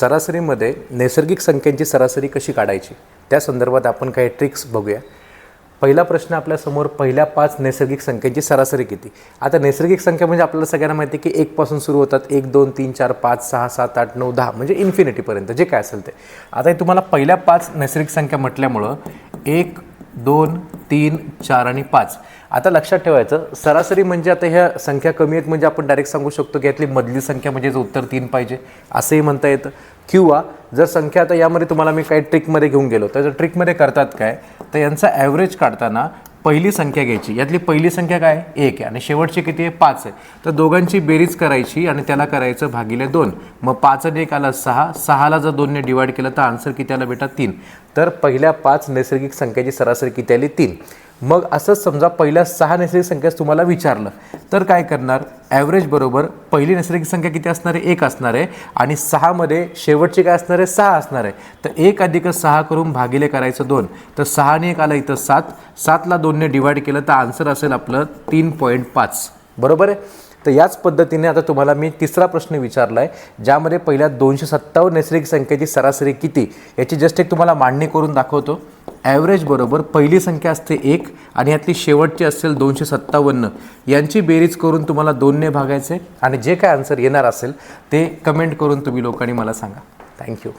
सरासरीमध्ये नैसर्गिक संख्यांची सरासरी कशी काढायची? त्या संदर्भात आपण काही ट्रिक्स बघूया. पहिला प्रश्न आपल्यासमोर पहिल्या पाच नैसर्गिक संख्यांची सरासरी किती? आता नैसर्गिक संख्या म्हणजे आपल्याला सगळ्यांना माहिती आहे की एकपासून सुरू होतात. एक दोन तीन चार पाच सहा सात आठ नऊ दहा म्हणजे इन्फिनिटीपर्यंत जे काय असेल ते. आता हे तुम्हाला पहिल्या पाच नैसर्गिक संख्या म्हटल्यामुळं एक दोन तीन चार आणि पाच. आता लक्षात ठेवायचं सरासरी म्हणजे आता ह्या संख्या कमी आहेत म्हणजे आपण डायरेक्ट सांगू शकतो की यातली मधली संख्या म्हणजे उत्तर तीन पाहिजे असंही म्हणता येतं. किंवा जर संख्या आता यामध्ये तुम्हाला मी काही ट्रिकमध्ये घेऊन गेलो तर जर ट्रिकमध्ये करतात काय तर यांचा ॲव्हरेज काढताना पहिली संख्या घ्यायची. यातली पहिली संख्या काय? एक आहे. आणि शेवटची किती आहे? पाच आहे. तर दोघांची बेरीज करायची आणि त्याला करायचं भागिले दोन. मग पाच आणि एक आला सहा. सहाला जर दोनने डिवाईड केलं तर आन्सर किती आला बेटा? तीन. तर पहिल्या पाच नैसर्गिक संख्याची सरासरी किती आली? तीन. मग असंच समजा पहिल्या सहा नैसर्गिक संख्याच तुम्हाला विचारलं तर काय करणार? ॲव्हरेज बरोबर पहिली नैसर्गिक संख्या किती असणार? आहे एक असणार. आहे आणि सहामध्ये शेवटची काय असणार? आहे सहा असणार. आहे तर एक अधिक सहा करून भागिले करायचं दोन. तर सहाने एक आलं इथं सात. सातला दोनने डिवाईड केलं तर आन्सर असेल आपलं तीन पॉईंट पाच. बरोबर आहे? तर याच पद्धतीने आता तुम्हाला मी तिसरा प्रश्न विचारला आहे ज्यामध्ये पहिल्या दोनशे सत्तावन्न नैसर्गिक संख्येची सरासरी किती? याची जस्ट एक तुम्हाला मांडणी करून दाखवतो. ॲव्हरेज बरोबर पहिली संख्या असते एक आणि यातली शेवटची असेल दोनशे सत्तावन्न. यांची बेरीज करून तुम्हाला दोनने भागायचे आणि जे काय आन्सर येणार असेल ते कमेंट करून तुम्ही लोकांनी मला सांगा. थँक्यू